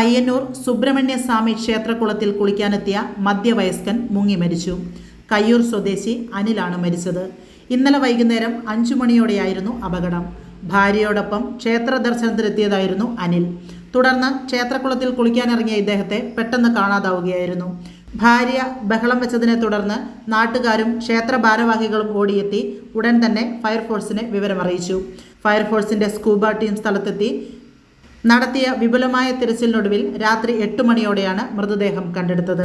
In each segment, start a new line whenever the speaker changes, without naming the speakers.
പയ്യന്നൂർ സുബ്രഹ്മണ്യ സ്വാമി ക്ഷേത്രക്കുളത്തിൽ കുളിക്കാനെത്തിയ മധ്യവയസ്കൻ മുങ്ങി മരിച്ചു. കയ്യൂർ സ്വദേശി അനിലാണ് മരിച്ചത്. ഇന്നലെ വൈകുന്നേരം അഞ്ചു മണിയോടെയായിരുന്നു അപകടം. ഭാര്യയോടൊപ്പം ക്ഷേത്ര ദർശനത്തിനെത്തിയതായിരുന്നു അനിൽ. തുടർന്ന് ക്ഷേത്രക്കുളത്തിൽ കുളിക്കാനിറങ്ങിയ ഇദ്ദേഹത്തെ പെട്ടെന്ന് കാണാതാവുകയായിരുന്നു. ഭാര്യ ബഹളം വെച്ചതിനെ തുടർന്ന് നാട്ടുകാരും ക്ഷേത്ര ഭാരവാഹികളും ഓടിയെത്തി ഉടൻ തന്നെ ഫയർഫോഴ്സിനെ വിവരമറിയിച്ചു. ഫയർഫോഴ്സിന്റെ സ്കൂബ ടീം സ്ഥലത്തെത്തി നടത്തിയ വിപുലമായ തിരച്ചിലിനൊടുവിൽ രാത്രി എട്ട് മണിയോടെയാണ് മൃതദേഹം കണ്ടെടുത്തത്.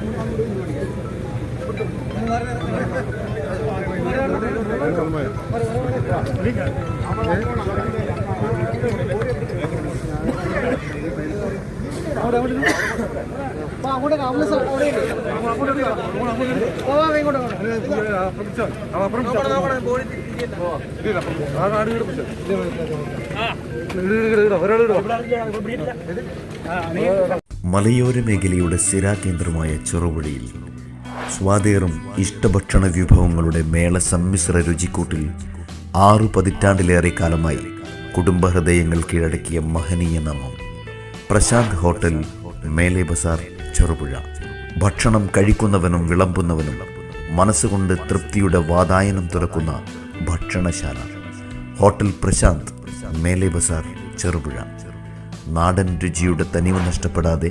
അത്
മലയോര മേഖലയുടെ സ്ഥിരാകേന്ദ്രമായ ചെറുപുഴയിൽ സ്വാതേറും ഇഷ്ടഭക്ഷണ വിഭവങ്ങളുടെ മേള സമ്മിശ്ര രുചിക്കൂട്ടിൽ ആറു പതിറ്റാണ്ടിലേറെ കാലമായി കുടുംബഹൃദയങ്ങൾ കീഴടക്കിയ മഹനീയ നാമം. പ്രശാന്ത് ഹോട്ടൽ മേലെ ബസാർ ചെറുപുഴ. ഭക്ഷണം കഴിക്കുന്നവനും വിളമ്പുന്നവനും മനസ്സുകൊണ്ട് തൃപ്തിയുടെ വാതായനം തുറക്കുന്ന ഭക്ഷണശാല. ഹോട്ടൽ പ്രശാന്ത് മേലെ ബസാർ ചെറുപുഴ. നാടൻ രുചിയുടെ തനിവ് നഷ്ടപ്പെടാതെ